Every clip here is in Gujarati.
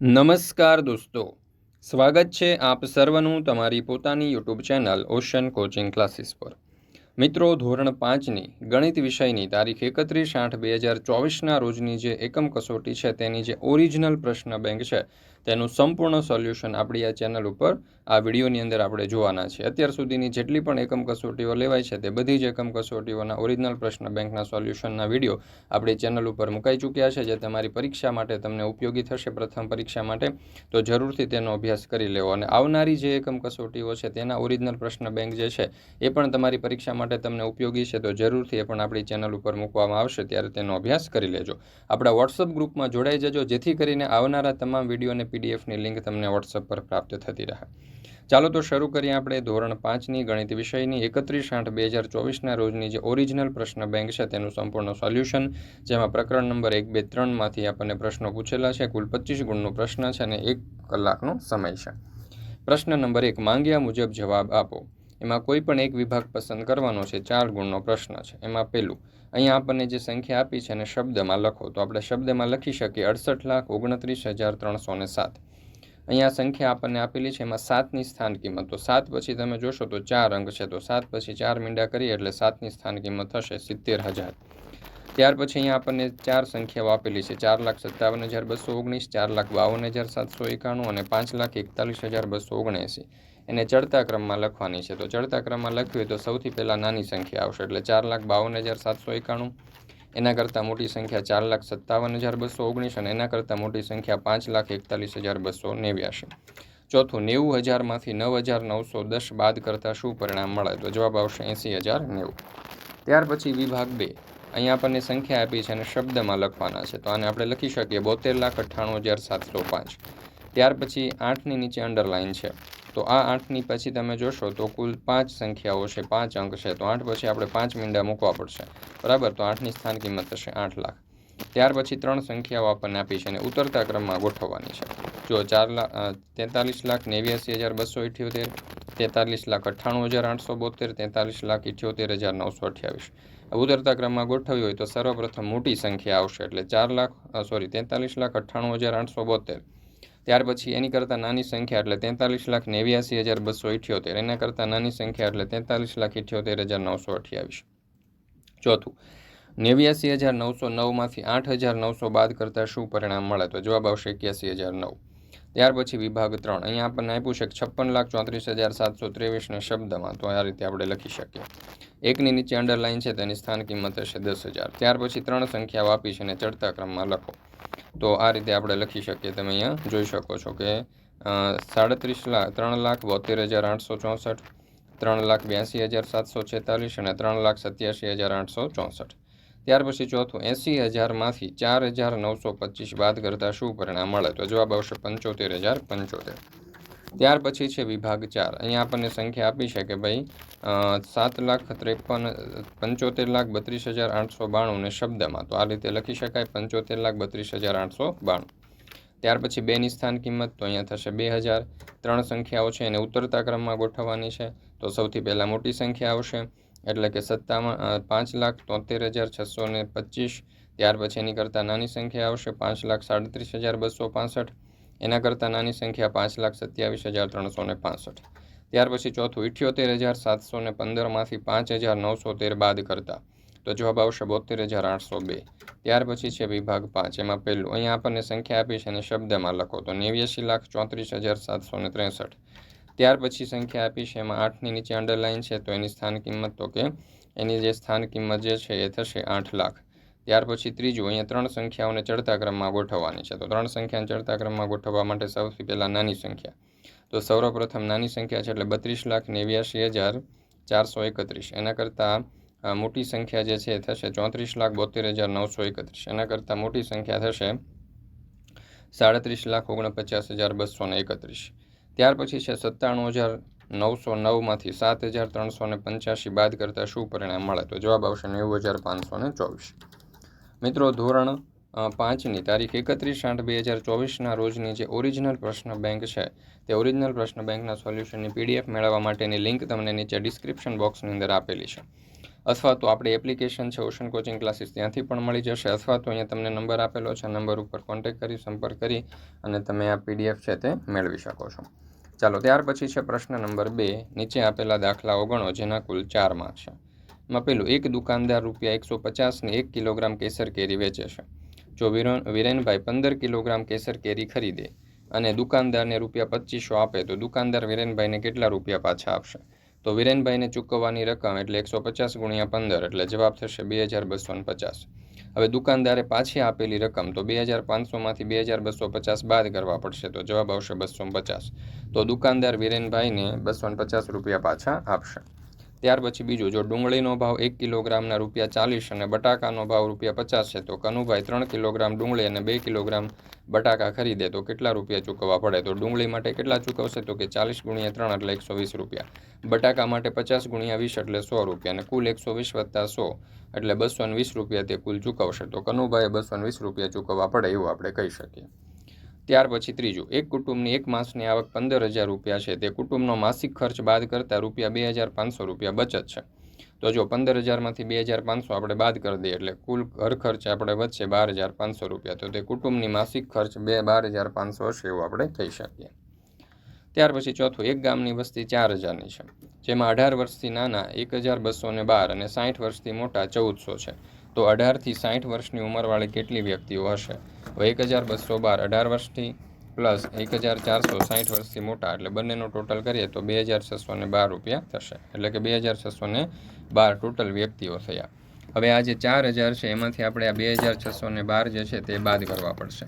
નમસ્કાર દોસ્તો. સ્વાગત છે આપ સર્વનું તમારી પોતાની YouTube channel ocean coaching classes પર. મિત્રો, ધોરણ પાંચની ગણિત વિષયની તારીખ એકત્રીસ આઠ બે હજાર ચોવીસના રોજની જે એકમ કસોટી છે તેની જે ઓરિજિનલ પ્રશ્ન બેંક છે તેનું સંપૂર્ણ સોલ્યુશન આપણી આ ચેનલ ઉપર આ વિડીયોની અંદર આપણે જોવાના છે. અત્યાર સુધીની જેટલી પણ એકમ કસોટીઓ લેવાય છે તે બધી જ એકમ કસોટીઓના ઓરિજિનલ પ્રશ્ન બેંકના સોલ્યુશનના વીડિયો આપણી ચેનલ ઉપર મુકાઈ ચૂક્યા છે, જે તમારી પરીક્ષા માટે તમને ઉપયોગી થશે પ્રથમ પરીક્ષા માટે, તો જરૂરથી તેનો અભ્યાસ કરી લેવો. અને આવનારી જે એકમ કસોટીઓ છે તેના ઓરિજિનલ પ્રશ્ન બેંક જે છે, એ પણ તમારી પરીક્ષા માટે તમને ઉપયોગી છે, તો જરૂરથી એ પણ આપણી ચેનલ ઉપર મૂકવામાં આવશે, ત્યારે તેનો અભ્યાસ કરી લેજો. આપણા વોટ્સઅપ ગ્રુપમાં જોડાઈ જજો, જેથી કરીને આવનારા તમામ વીડિયો અને પીડીએફની લિંક તમને વોટ્સઅપ પર પ્રાપ્ત થતી રહે. ચાલો તો શરૂ કરીએ આપણે ધોરણ પાંચની ગણિત વિષયની. એકત્રીસ આઠ બે હજાર ચોવીસના રોજની જે ઓરિજિનલ પ્રશ્ન બેંક છે તેનું સંપૂર્ણ સોલ્યુશન. જેમાં પ્રકરણ નંબર એક બે ત્રણમાંથી આપણને પ્રશ્નો પૂછેલા છે. કુલ પચીસ ગુણનો પ્રશ્ન છે અને એક કલાકનો સમય છે. પ્રશ્ન નંબર એક, માંગ્યા મુજબ જવાબ આપો. એમાં કોઈ પણ એક વિભાગ પસંદ કરવાનો છે, ચાર ગુણનો પ્રશ્ન છે. એમાં પહેલું અહીંયા આપણને જે સંખ્યા આપી છે એને શબ્દમાં લખો. તો આપણે શબ્દમાં લખી શકીએ અડસઠ લાખ ઓગણત્રીસ હજાર ત્રણસો ને સાત. અહીંયા સંખ્યા આપણને આપેલી છે, એમાં સાતની સ્થાન કિંમત. તો સાત પછી તમે જોશો તો ચાર અંક છે. તો સાત પછી ચાર મીંડા કરીએ એટલે સાતની સ્થાન કિંમત થશે સિત્તેર હજાર. ત્યાર પછી અહીંયા આપણને ચાર સંખ્યાઓ આપેલી છે. ચાર લાખ સત્તાવન હજાર બસો ઓગણીસ, ચાર લાખ બાવન હજાર સાતસો એકાણું અને પાંચ લાખ એકતાલીસ હજાર બસો ઓગણએંસી એને ચડતા ક્રમમાં લખવાની છે. તો ચડતા ક્રમમાં લખવી તો સૌથી પહેલાં નાની સંખ્યા આવશે એટલે ચાર લાખ બાવન હજાર સાતસો એકાણું. એના કરતાં મોટી સંખ્યા ચાર લાખ સત્તાવન હજાર બસો ઓગણીસ અને એના કરતાં મોટી સંખ્યા પાંચ લાખ એકતાલીસ હજાર બસો નેવ્યાસી ચોથું, નેવું હજારમાંથી નવ હજાર નવસો દસ બાદ કરતાં શું પરિણામ મળે? તો જવાબ આવશે એંસી હજાર નેવું. ત્યાર પછી વિભાગ બે. અહીંયા આપણને સંખ્યા આપી છે અને શબ્દમાં લખવાના છે. તો આને આપણે લખી શકીએ બોતેર લાખ અઠ્ઠાણું હજાર સાતસો પાંચ. ત્યાર પછી આઠની નીચે અંડરલાઇન છે. તો આ આઠની પછી તમે જોશો તો કુલ પાંચ સંખ્યાઓ છે, પાંચ અંક છે. તો આઠ પછી આપણે પાંચ મીંડા મૂકવા પડશે. બરાબર? તો આઠની સ્થાન કિંમત થશે આઠ લાખ. ત્યાર પછી ત્રણ સંખ્યાઓ આપણને આપી છે અને ઉતરતા ક્રમમાં ગોઠવવાની છે. જો ચાર લાખ તેતાલીસ લાખ નેવ્યાસી હજાર બસો ઇઠ્યોતેર તેતાલીસ લાખ અઠ્ઠાણું હજાર આઠસો બોતેર તેતાલીસ લાખ ઇઠ્યોતેર હજાર નવસો અઠ્યાવીસ. ઉતરતા ક્રમમાં ગોઠવી હોય તો સર્વપ્રથમ મોટી સંખ્યા આવશે એટલે ચાર લાખ સોરી, તેતાલીસ લાખ અઠ્ઠાણું હજાર આઠસો બોતેર ત્યાર પછી એની કરતાં નાની સંખ્યા એટલે તેતાલીસ લાખ નેવ્યાસી હજાર બસો ઇઠ્યોતેર એના કરતાં નાની સંખ્યા એટલે તેતાલીસ લાખ ઇઠ્યોતેર હજાર નવસો અઠ્યાવીસ. ચોથું, નેવ્યાસી હજાર નવસો નવમાંથી આઠ હજાર નવસો બાદ કરતાં શું પરિણામ મળે? તો જવાબ આવશે એક્યાસી હજાર નવ. ત્યાર પછી વિભાગ ત્રણ. અહીંયા આપણને આપ્યું છે છપ્પન લાખ ચોત્રીસ હજાર સાતસો ત્રેવીસના શબ્દમાં. તો આ રીતે આપણે લખી શકીએ. એકની નીચે અંડરલાઇન છે, તેની સ્થાન કિંમત હશે દસ હજાર. ત્યાર પછી ત્રણ સંખ્યાઓ આપી છે અને ચડતા ક્રમમાં લખો. તો આ રીતે આપણે લખી શકીએ તમે અહીંયા જોઈ શકો છો કે સાડત્રીસ લાખ, ત્રણ લાખ બોતેર હજાર આઠસો ચોસઠ, ત્રણ લાખ બ્યાસી હજાર સાતસો છેતાલીસ અને ત્રણ લાખ સત્યાસી હજાર આઠસો ચોસઠ. ત્યાર પછી ચોથું, એંસી હજારમાંથી ચાર હજાર નવસો પચીસ બાદ કરતાં શું પરિણામ મળે? તો જવાબ આવશે પંચોતેર હજાર પંચોતેર. ત્યાર પછી છે વિભાગ ચાર. અહીંયા આપણને સંખ્યા આપી છે કે ભાઈ સાત લાખ ત્રેપન, પંચોતેર લાખ બત્રીસ હજાર આઠસો બાણુંને શબ્દમાં. તો આ રીતે લખી શકાય પંચોતેર લાખ બત્રીસ હજાર આઠસો બાણું. ત્યાર પછી બેની સ્થાન કિંમત, તો અહીંયા થશે બે હજાર. ત્રણ સંખ્યાઓ છે એને ઉતરતા ક્રમમાં ગોઠવવાની છે. તો સૌથી પહેલાં મોટી સંખ્યા આવશે, એટલે કે સત્તાવન પાંચ લાખ તોતેર હજાર છસો ને પચીસ. ત્યાર પછી એની કરતાં નાની સંખ્યા આવશે, પાંચ લાખ સાડત્રીસ હજાર બસો પાસઠ. એના કરતાં નાની સંખ્યા પાંચ લાખ સત્યાવીસ હજાર ત્રણસો ને પાસઠ. ત્યાર પછી ચોથું, ઇઠ્યોતેર હજાર સાતસો ને પંદરમાંથી પાંચ હજાર નવસો તેર બાદ કરતા. તો જવાબ આવશે બોતેર હજાર આઠસો બે. ત્યાર પછી છે વિભાગ પાંચ, એમાં પહેલું, અહીંયા આપણને સંખ્યા આપી છે અને શબ્દમાં લખો તો નેવ્યાસી લાખ ચોત્રીસ હજાર સાતસો ને ત્રેસઠ. ત્યાર પછી સંખ્યા આપી છે એમાં આઠની નીચે અંડરલાઇન છે, તો એની સ્થાન કિંમત તો કે એની જે સ્થાન કિંમત જે છે એ થશે આઠ લાખ. ત્યાર પછી ત્રીજું, અહીંયા ત્રણ સંખ્યાઓને ચડતા ક્રમમાં ગોઠવવાની છે. તો ત્રણ સંખ્યાને ચડતા ક્રમમાં ગોઠવવા માટે સૌથી પહેલાં નાની સંખ્યા. તો સૌરપ્રથમ નાની સંખ્યા છે એટલે બત્રીસ લાખ નેવ્યાસી હજાર ચારસો એકત્રીસ. એના કરતાં મોટી સંખ્યા જે છે થશે ચોત્રીસ લાખ બોતેર હજાર નવસો એકત્રીસ. એના કરતાં મોટી સંખ્યા થશે સાડત્રીસ લાખ ઓગણપચાસ હજાર બસો ને એકત્રીસ. ત્યાર પછી છે સત્તાણું હજાર નવસો નવમાંથી સાત હજાર ત્રણસો ને પંચ્યાસી બાદ કરતાં શું પરિણામ મળે? તો જવાબ આવશે નેવું હજાર પાંચસો ને ચોવીસ. મિત્રો, ધોરણ પાંચની તારીખ એકત્રીસ આઠ બે હજાર ચોવીસના રોજની જે ઓરિજિનલ પ્રશ્ન બેંક છે, તે ઓરિજિનલ પ્રશ્ન બેંકના સોલ્યુશનની પીડીએફ મેળવવા માટેની લિંક તમને નીચે ડિસ્ક્રિપ્શન બોક્સની અંદર આપેલી છે. અથવા તો આપણી એપ્લિકેશન છે ઓશન કોચિંગ ક્લાસીસ ત્યાંથી પણ મળી જશે. અથવા તો અહીંયા તમને નંબર આપેલો છે નંબર ઉપર કોન્ટેક્ટ કરી, સંપર્ક કરી અને તમે આ પીડીએફ છે તે મેળવી શકો છો. ચાલો, ત્યાર પછી છે પ્રશ્ન નંબર બે. નીચે આપેલા દાખલાઓ ગણો જેના કુલ ચાર માર્ક છે. એમાં પેલું એક દુકાનદાર રૂપિયા એકસો પચાસની એક કિલોગ્રામ કેસર કેરી વેચે છે. જો વિરેન વિરેનભાઈ પંદર કિલોગ્રામ કેસર કેરી ખરીદે અને દુકાનદારને રૂપિયા પચીસો આપે, તો દુકાનદાર વિરેનભાઈને કેટલા રૂપિયા પાછા આપશે? તો વિરેનભાઈને ચૂકવવાની રકમ એટલે એકસો પચાસ ગુણ્યા પંદર, એટલે જવાબ થશે બે હજાર બસો પચાસ. હવે દુકાનદારે પાછી આપેલી રકમ, તો બે હજાર પાંચસોમાંથી બે હજાર બસો પચાસ બાદ કરવા પડશે, તો જવાબ આવશે બસો પચાસ. તો દુકાનદાર વિરેનભાઈને બસો પચાસ રૂપિયા પાછા આપશે. ત્યાર પછી બીજું, જો ડુંગળીનો ભાવ એક કિલોગ્રામના રૂપિયા ચાલીસ અને બટાકાનો ભાવ રૂપિયા પચાસ છે, તો કનુભાઈ ત્રણ કિલોગ્રામ ડુંગળી અને બે કિલોગ્રામ બટાકા ખરીદે, તો કેટલા રૂપિયા ચૂકવવા પડે? તો ડુંગળી માટે કેટલા ચૂકવશે? તો કે ચાલીસ ગુણ્યા ત્રણ એટલે એકસો વીસ રૂપિયા. બટાકા માટે પચાસ ગુણ્યા વીસ એટલે સો રૂપિયા અને કુલ એકસો વીસ વત્તા સો એટલે બસો વીસ રૂપિયા તે કુલ ચૂકવશે. તો કનુભાઈએ બસો વીસ રૂપિયા ચૂકવવા પડે એવું આપણે કહી શકીએ. ત્યાર પછી ત્રીજું, એક કુટુંબની એક માસની આવક પંદર હજાર રૂપિયા છે. તે કુટુંબનો માસિક ખર્ચ બાદ કરતાં રૂપિયા બે હજાર પાંચસો રૂપિયા બચત છે. તો જો પંદર હજારમાંથી બે હજાર પાંચસો આપણે બાદ કરી દઈએ એટલે કુલ ઘર ખર્ચ આપણે વધશે બાર હજાર પાંચસો રૂપિયા. તો તે કુટુંબની માસિક ખર્ચ બે બાર હજાર પાંચસો હશે એવું આપણે કહી શકીએ. ત્યાર પછી ચોથું, એક ગામની વસ્તી ચાર હજારની છે. જેમાં અઢાર વર્ષથી નાના, એક હજાર બસો ને બાર અને સાઠ વર્ષથી મોટા ચૌદસો છે. તો અઢારથી સાઠ વર્ષની ઉંમરવાળી કેટલી વ્યક્તિઓ હશે? એક હજાર બસો બાર, અઢાર વર્ષથી પ્લસ એક હજાર ચારસો સાઠ વર્ષથી મોટા, એટલે બંનેનો ટોટલ કરીએ તો બે હજાર છસો ને બાર રૂપિયા થશે. એટલે કે બે હજાર છસો ને બાર ટોટલ વ્યક્તિઓ થયા. હવે આ જે ચાર હજાર છે, એમાંથી આપણે આ બે હજાર છસો ને બાર જે છે તે બાદ કરવા પડશે.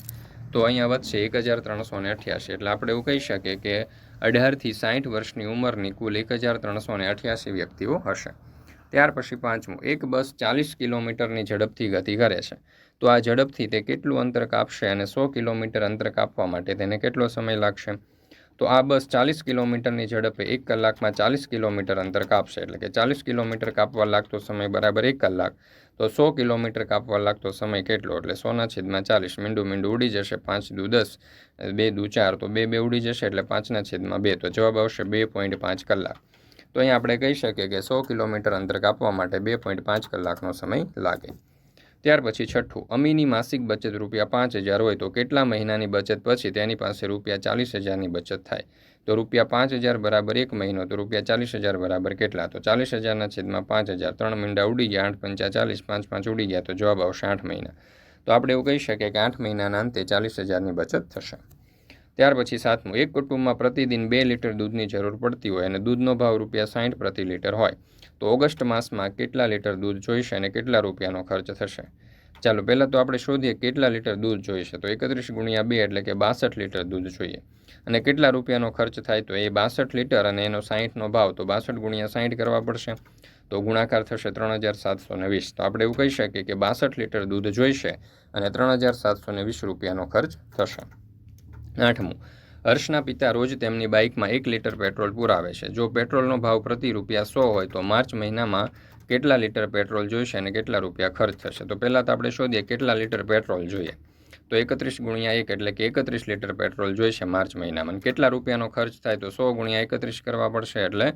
તો અહીંયા વધશે એક હજાર ત્રણસો ને અઠ્યાસી, એટલે આપણે એવું કહી શકીએ કે અઢારથી સાઠ વર્ષની ઉંમરની કુલ એક હજાર ત્રણસો ને અઠ્યાસી વ્યક્તિઓ હશે. ત્યાર પછી પાંચમું, એક બસ ચાલીસ કિલોમીટરની ઝડપથી ગતિ કરે છે. તો આ ઝડપથી તે કેટલું અંતર કાપશે અને સો કિલોમીટર અંતર કાપવા માટે તેને કેટલો સમય લાગશે? તો આ બસ ચાલીસ કિલોમીટરની ઝડપે એક કલાકમાં ચાલીસ કિલોમીટર અંતર કાપશે. એટલે કે ચાલીસ કિલોમીટર કાપવા લાગતો સમય બરાબર એક કલાક. તો સો કિલોમીટર કાપવા લાગતો સમય કેટલો? એટલે સોના છેદમાં ચાલીસ. મીંડું મીંડું ઉડી જશે. પાંચ દુ દસ. બે દુ ચાર. તો બે બે ઉડી જશે. એટલે પાંચના છેદમાં બે. તો જવાબ આવશે બે પોઈન્ટ પાંચ કલાક. તો અહીં આપણે કહી શકીએ કે સો કિલોમીટર અંતર કાપવા માટે બે પોઈન્ટ પાંચ કલાકનો સમય લાગે. ત્યાર પછી છઠ્ઠું, અમીની માસિક બચત રૂપિયા પાંચ હજાર હોય તો કેટલા મહિનાની બચત પછી તેની પાસે રૂપિયા ચાલીસ હજારની બચત થાય? તો રૂપિયા પાંચ હજાર બરાબર એક મહિનો, તો રૂપિયા ચાલીસ હજાર બરાબર કેટલા? તો ચાલીસ હજારના છેદમાં પાંચ હજાર, ત્રણ મીંડા ઉડી ગયા, આઠ પંચા ચાલીસ, પાંચ પાંચ ઉડી ગયા, તો જવાબ આવશે આઠ મહિના. તો આપણે એવું કહી શકીએ કે આઠ મહિનાના અંતે ચાલીસ હજારની બચત થશે. ત્યાર પછી સાતમું, એક કુટુંબમાં પ્રતિદિન બે લીટર દૂધની જરૂર પડતી હોય અને દૂધનો ભાવ રૂપિયા સાઠ પ્રતિ લીટર હોય. તો ઓગસ્ટ માસમાં કેટલા લીટર દૂધ જોઈશે અને કેટલા રૂપિયાનો ખર્ચ થશે? ચાલો, પહેલાં તો આપણે શોધીએ કેટલા લીટર દૂધ જોઈશે. તો એકત્રીસ ગુણ્યા બે એટલે કે બાસઠ લીટર દૂધ જોઈએ. અને કેટલા રૂપિયાનો ખર્ચ થાય તો એ બાસઠ લીટર અને એનો સાહીઠનો ભાવ. તો બાસઠ ગુણ્યા સાહીઠ કરવા પડશે. તો ગુણાકાર થશે ત્રણ હજાર સાતસો ને વીસ. તો આપણે એવું કહી શકીએ કે બાસઠ લીટર દૂધ જોઈશે અને ત્રણ હજાર સાતસો ને વીસ રૂપિયાનો ખર્ચ થશે. આઠમું. હર્ષના પિતા રોજ તેમની બાઇકમાં એક લીટર પેટ્રોલ પુરાવે છે. જો પેટ્રોલનો ભાવ પ્રતિ રૂપિયા સો હોય તો માર્ચ મહિનામાં કેટલા લીટર પેટ્રોલ જોઈશે અને કેટલા રૂપિયા ખર્ચ થશે? તો પહેલાં તો આપણે શોધીએ કેટલા લીટર પેટ્રોલ જોઈએ. તો એકત્રીસ ગુણ્યા એક એટલે કે એકત્રીસ લીટર પેટ્રોલ જોઈશે માર્ચ મહિનામાં. કેટલા રૂપિયાનો ખર્ચ થાય તો સો ગુણ્યા એકત્રીસ કરવા પડશે એટલે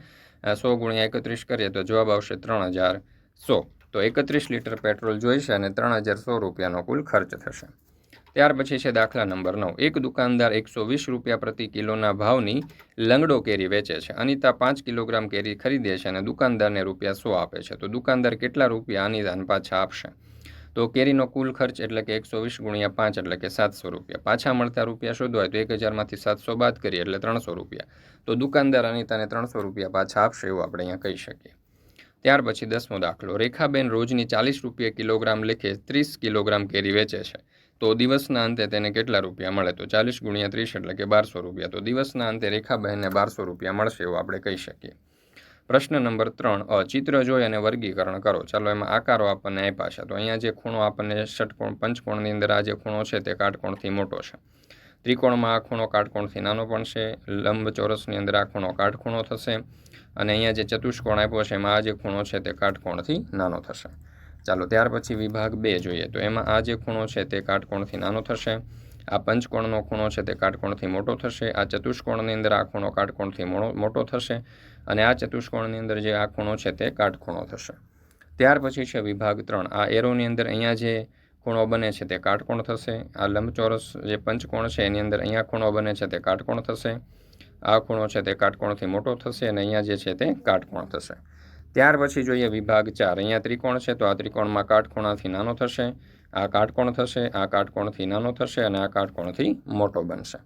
સો ગુણ્યા એકત્રીસ કરીએ તો જવાબ આવશે ત્રણ હજાર સો. તો એકત્રીસ લીટર પેટ્રોલ જોઈશે અને ત્રણ હજાર સો રૂપિયાનો કુલ ખર્ચ થશે. ત્યાર પછી છે દાખલા નંબર નવ. એક દુકાનદાર એકસો વીસ રૂપિયા પ્રતિ કિલોના ભાવની લંગડો કેરી વેચે છે. અનિતા પાંચ કિલોગ્રામ કેરી ખરીદે છે અને દુકાનદારને રૂપિયા સો આપે છે. તો દુકાનદાર કેટલા રૂપિયા અનિતાને પાછા આપશે? તો કેરીનો કુલ ખર્ચ એટલે કે એકસો વીસ ગુણ્યા પાંચ એટલે કે સાતસો રૂપિયા. પાછા મળતા રૂપિયા શોધવાય તો એક હજારમાંથી સાતસો બાદ કરીએ એટલે ત્રણસો રૂપિયા. તો દુકાનદાર અનિતાને ત્રણસો રૂપિયા પાછા આપશે એવું આપણે અહીંયા કહી શકીએ. ત્યાર પછી દસમો દાખલો. રેખાબેન રોજની ચાલીસ રૂપિયા કિલોગ્રામ લેખે ત્રીસ કિલોગ્રામ કેરી વેચે છે. તો દિવસના અંતે તેને કેટલા રૂપિયા મળે? તો ચાલીસ ગુણ્યા ત્રીસ એટલે કે બારસો રૂપિયા. તો દિવસના અંતે રેખાબહેનને બારસો રૂપિયા મળશે એવું આપણે કહી શકીએ. પ્રશ્ન નંબર ત્રણ, અ, ચિત્ર જોઈ અને વર્ગીકરણ કરો. ચાલો એમાં આકારો આપણને આપ્યા છે. તો અહીંયા જે ખૂણો આપણને ષટકોણ, પંચકોણની અંદર આ જે ખૂણો છે તે કાટકોણથી મોટો છે. ત્રિકોણમાં આ ખૂણો કાટકોણથી નાનો પણ છે. લંબ ચોરસની અંદર આ ખૂણો કાટખૂણો થશે. અને અહીંયા જે ચતુષ્કોણ આપ્યો છે એમાં આ જે ખૂણો છે તે કાટકોણથી નાનો થશે. ચાલો ત્યાર પછી વિભાગ બે જોઈએ. તો એમાં આ જે ખૂણો છે તે કાટકોણથી નાનો થશે, આ પંચકોણનો ખૂણો છે તે કાટકોણથી મોટો થશે, આ ચતુષ્કોણની અંદર આ ખૂણો કાટકોણથી મોટો થશે અને આ ચતુષ્કોણની અંદર જે આ ખૂણો છે તે કાટખૂણો થશે. ત્યાર પછી છે વિભાગ ત્રણ. આ એરોની અંદર અહીંયા જે ખૂણો બને છે તે કાટકોણ થશે, આ લંબચોરસ જે પંચકોણ છે એની અંદર અહીંયા ખૂણો બને છે તે કાટકોણ થશે, આ ખૂણો છે તે કાટકોણથી મોટો થશે અને અહીંયા જે છે તે કાટકોણ થશે. ત્યાર પછી જોઈએ વિભાગ ચાર. અહીંયા ત્રિકોણ છે, તો આ ત્રિકોણમાં કાટખૂણાથી નાનો થશે, આ કાટકોણ થશે, આ કાટકોણથી નાનો થશે અને આ કાટકોણથી મોટો બનશે.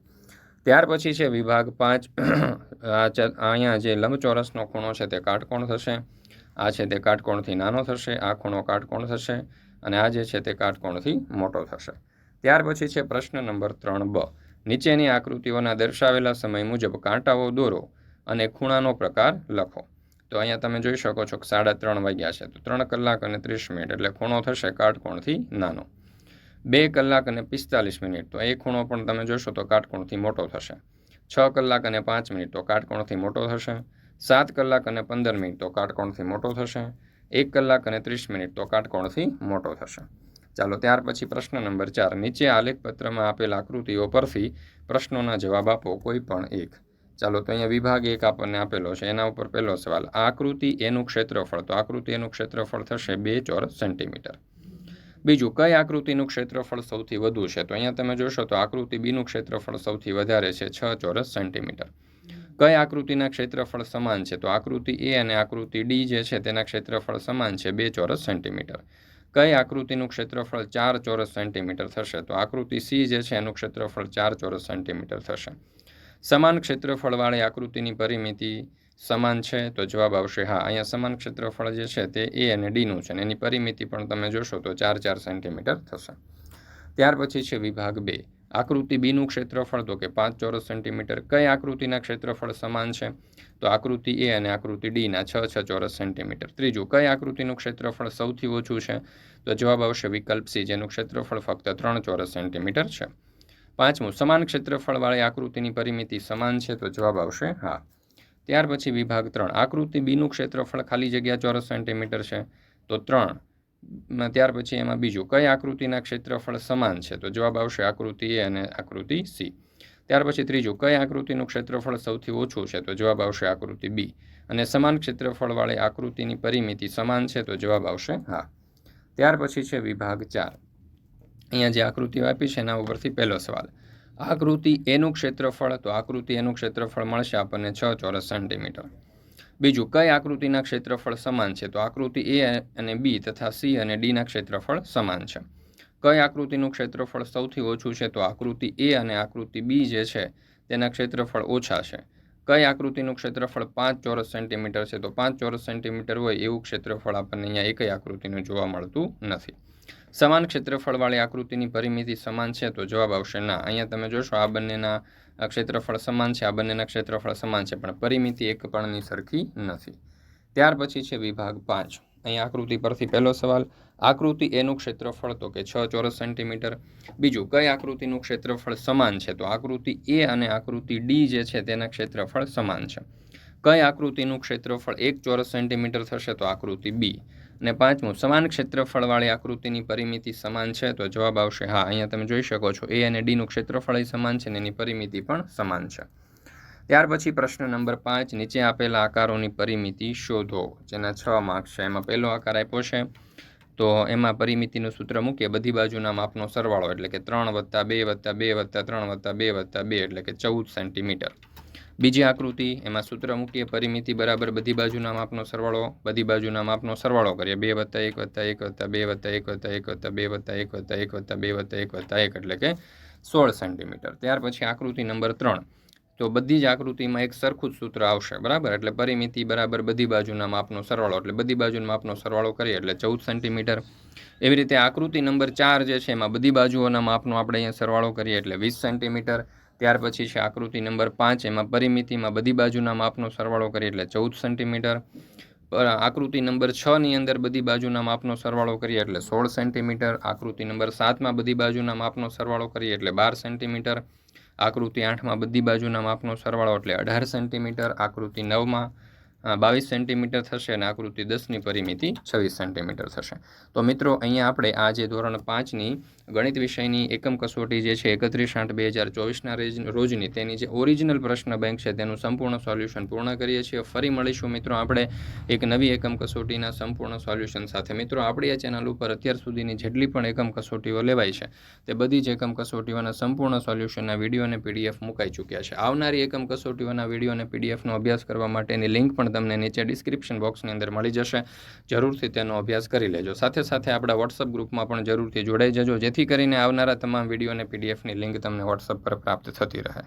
ત્યાર પછી છે વિભાગ પાંચ. અહીંયા જે લંબચોરસનો ખૂણો છે તે કાટકોણ થશે, આ છે તે કાટકોણથી નાનો થશે, આ ખૂણો કાટકોણ થશે અને આ જે છે તે કાટકોણથી મોટો થશે. ત્યાર પછી છે પ્રશ્ન નંબર ત્રણ બ. નીચેની આકૃતિઓના દર્શાવેલા સમય મુજબ કાંટાઓ દોરો અને ખૂણાનો પ્રકાર લખો. તો અહીંયા તમે જોઈ શકો છો કે સાડા ત્રણ વાગ્યા છે. તો ત્રણ કલાક અને ત્રીસ મિનિટ એટલે ખૂણો થશે કાટકોણથી નાનો. બે કલાક અને પિસ્તાલીસ મિનિટ. તો એ ખૂણો પણ તમે જોશો તો કાટકોણથી મોટો થશે. છ કલાક અને પાંચ મિનિટ તો કાટકોણથી મોટો થશે. સાત કલાક અને પંદર મિનિટ તો કાટકોણથી મોટો થશે. એક કલાક અને ત્રીસ મિનિટ તો કાટકોણથી મોટો થશે. ચાલો, ત્યાર પછી પ્રશ્ન નંબર ચાર. નીચે આલેખ પત્રમાં આપેલ આકૃતિઓ પરથી પ્રશ્નોના જવાબ આપો કોઈ પણ એક. ચાલો, તો અહીંયા વિભાગ એક આપણને આપેલો છે. એના ઉપર પહેલો સવાલ, આકૃતિ એનું ક્ષેત્રફળ તો આકૃતિ એનું ક્ષેત્રફળ થશે બે ચોરસ સેન્ટીમીટર. બીજું, કઈ આકૃતિનું ક્ષેત્રફળ સૌથી વધુ છે? તો અહીંયા તમે જોશો તો આકૃતિ બીનું ક્ષેત્રફળ સૌથી વધારે છે, છ ચોરસ સેન્ટીમીટર. કઈ આકૃતિના ક્ષેત્રફળ સમાન છે? તો આકૃતિ એ અને આકૃતિ ડી જે છે, તેના ક્ષેત્રફળ સમાન છે, બે ચોરસ સેન્ટીમીટર. કઈ આકૃતિનું ક્ષેત્રફળ ચાર ચોરસ સેન્ટીમીટર થશે? તો આકૃતિ સી જે છે, એનું ક્ષેત્રફળ ચાર ચોરસ સેન્ટીમીટર થશે. સમાન ક્ષેત્રફળવાળી આકૃતિની પરિમિતિ સમાન છે? તો જવાબ આવશે, હા. અહીંયા સમાન ક્ષેત્રફળ જે છે તે એ અને ડીનું છે અને એની પરિમિતિ પણ તમે જોશો તો ચાર ચાર સેન્ટીમીટર થશે. ત્યાર પછી છે વિભાગ બે. આકૃતિ બીનું ક્ષેત્રફળ, તો કે પાંચ ચોરસ સેન્ટીમીટર. કઈ આકૃતિના ક્ષેત્રફળ સમાન છે? તો આકૃતિ એ અને આકૃતિ ડીના છ છ ચોરસ સેન્ટીમીટર. ત્રીજું, કઈ આકૃતિનું ક્ષેત્રફળ સૌથી ઓછું છે? તો જવાબ આવશે વિકલ્પ સી જેનું ક્ષેત્રફળ ફક્ત ત્રણ ચોરસ સેન્ટીમીટર છે. પાંચમું, સમાન ક્ષેત્રફળવાળી આકૃતિની પરિમિતિ સમાન છે તો જવાબ આવશે હા. ત્યાર પછી વિભાગ ત્રણ, આકૃતિ બીનું ક્ષેત્રફળ ખાલી જગ્યા ચોરસ સેન્ટીમીટર છે. તો ત્રણ ત્યાર પછી એમાં બીજું, કઈ આકૃતિના ક્ષેત્રફળ સમાન છે? તો જવાબ આવશે આકૃતિ એ અને આકૃતિ સી ત્યાર પછી ત્રીજું, કઈ આકૃતિનું ક્ષેત્રફળ સૌથી ઓછું છે? તો જવાબ આવશે આકૃતિ બી અને સમાન ક્ષેત્રફળવાળી આકૃતિની પરિમિતિ સમાન છે તો જવાબ આવશે હા. ત્યાર પછી છે વિભાગ ચાર. અહીંયા જે આકૃતિઓ આપી છે, એના ઉપરથી પહેલો સવાલ. આકૃતિ એનું ક્ષેત્રફળ, તો આકૃતિ એનું ક્ષેત્રફળ મળશે આપણને છ ચોરસ સેન્ટીમીટર. બીજું, કઈ આકૃતિના ક્ષેત્રફળ સમાન છે? તો આકૃતિ એ અને બી તથા સી અને ડીના ક્ષેત્રફળ સમાન છે. કઈ આકૃતિનું ક્ષેત્રફળ સૌથી ઓછું છે? તો આકૃતિ એ અને આકૃતિ બી જે છે, તેના ક્ષેત્રફળ ઓછા છે. કઈ આકૃતિનું ક્ષેત્રફળ પાંચ ચોરસ સેન્ટીમીટર છે? તો પાંચ ચોરસ સેન્ટીમીટર હોય એવું ક્ષેત્રફળ આપણને અહીંયા એકય આકૃતિનું જોવા મળતું નથી. સમાન ક્ષેત્રફળવાળી આકૃતિની પરિમિતિ સમાન છે તો જવાબ આવશે ના. અહીંયા તમે જોશો આ બંનેના ક્ષેત્રફળ સમાન છે, આ બંનેના ક્ષેત્રફળ સમાન છે, પણ પરિમિતિ એક પણની સરખી નથી. ત્યાર પછી છે વિભાગ પાંચ. અહીંયા આકૃતિ પરથી પહેલો સવાલ, આકૃતિ એનું ક્ષેત્રફળ તો કે છ ચોરસ સેન્ટીમીટર. બીજું, કઈ આકૃતિનું ક્ષેત્રફળ સમાન છે? તો આકૃતિ એ અને આકૃતિ ડી જે છે તેના ક્ષેત્રફળ સમાન છે. કઈ આકૃતિનું ક્ષેત્રફળ એક ચોરસ સેન્ટીમીટર થશે? તો આકૃતિ બી અને પાંચમું, સમાન ક્ષેત્રફળવાળી આકૃતિની પરિમિતિ સમાન છે? તો જવાબ આવશે, હા, અહીંયા તમે જોઈ શકો છો, એ અને ડીનું ક્ષેત્રફળ સમાન છે અને એની પરિમિતિ પણ સમાન છે. ત્યાર પછી પ્રશ્ન નંબર પાંચ, નીચે આપેલા આકારોની પરિમિતિ શોધો, જેના છ માર્ક્સ છે. એમાં પહેલો આકાર આપ્યો છે, તો એમાં પરિમિતિનું સૂત્ર મૂકીએ, બધી બાજુના માપનો સરવાળો, એટલે કે ત્રણ વત્તા બે વત્તા બે વત્તા ત્રણ વત્તા બે વત્તા બે, એટલે કે ચૌદ સેન્ટીમીટર બીજી આકૃતિ, એમાં સૂત્ર મૂકીએ, પરિમિતિ બરાબર બધી બાજુના માપનો સરવાળો, બધી બાજુના માપનો સરવાળો કરીએ. બે વત્તા એક વત્તા એક વત્તા બે વત્તા એક વત્તા એક વત્તા બે વત્તા એક વત્તા એક વત્તા બે વત્તા એક વત્તા એક એટલે કે સોળ સેન્ટીમીટર. ત્યાર પછી આકૃતિ નંબર ત્રણ. તો બધી જ આકૃતિમાં એક સરખું જ સૂત્ર આવશે, બરાબર? એટલે પરિમિતિ બરાબર બધી બાજુના માપનો સરવાળો, એટલે બધી બાજુના માપનો સરવાળો કરીએ, એટલે ચૌદ સેન્ટીમીટર. એવી રીતે આકૃતિ નંબર ચાર જે છે, એમાં બધી બાજુઓના માપનો આપણે અહીંયા સરવાળો કરીએ, એટલે વીસ સેન્ટીમીટર. ત્યાર પછી છે આકૃતિ નંબર પાંચ, એમાં પરિમિતિમાં બધી બાજુના માપનો સરવાળો કરીએ એટલે ચૌદ સેન્ટીમીટર. આકૃતિ નંબર છની અંદર બધી બાજુના માપનો સરવાળો કરીએ એટલે સોળ સેન્ટીમીટર. આકૃતિ નંબર સાતમાં બધી બાજુના માપનો સરવાળો કરીએ એટલે બાર સેન્ટીમીટર. આકૃતિ આઠમાં બધી બાજુના માપનો સરવાળો એટલે અઢાર સેન્ટીમીટર. આકૃતિ નવમાં બાવીસ સેન્ટીમીટર થશે અને આકૃતિ દસની પરિમિતિ છવ્વીસ સેન્ટીમીટર થશે. તો મિત્રો, અહીંયા આપણે આ જે ધોરણ પાંચની ગણિત વિષયની એકમ કસોટી જે છે, એકત્રીસ આઠ બે હજાર ચોવીસના રોજની, તેની જે ઓરિજિનલ પ્રશ્ન બેંક છે, તેનું સંપૂર્ણ સોલ્યુશન પૂર્ણ કરીએ છીએ. ફરી મળીશું મિત્રો, આપણે એક નવી એકમ કસોટીના સંપૂર્ણ સોલ્યુશન સાથે. મિત્રો, આપણી આ ચેનલ ઉપર અત્યાર સુધીની જેટલી પણ એકમ કસોટીઓ લેવાય છે, તે બધી જ એકમ કસોટીઓના સંપૂર્ણ સોલ્યુશનના વીડિયો અને પીડીએફ મુકાઈ ચૂક્યા છે. આવનારી એકમ કસોટીઓના વીડિયો અને પીડીએફનો અભ્યાસ કરવા માટેની લિંક પણ તમને નીચે ડિસ્ક્રિપ્શન બોક્સની અંદર મળી જશે. જરૂરથી તેનો અભ્યાસ કરી લેજો. સાથે સાથે આપણા વોટ્સઅપ ગ્રુપમાં પણ જરૂરથી જોડાઈ જજો, જેથી કરીને આવનારા તમામ વીડિયો અને પીડીએફની લિંક તમને વોટ્સઅપ પર પ્રાપ્ત થતી રહે.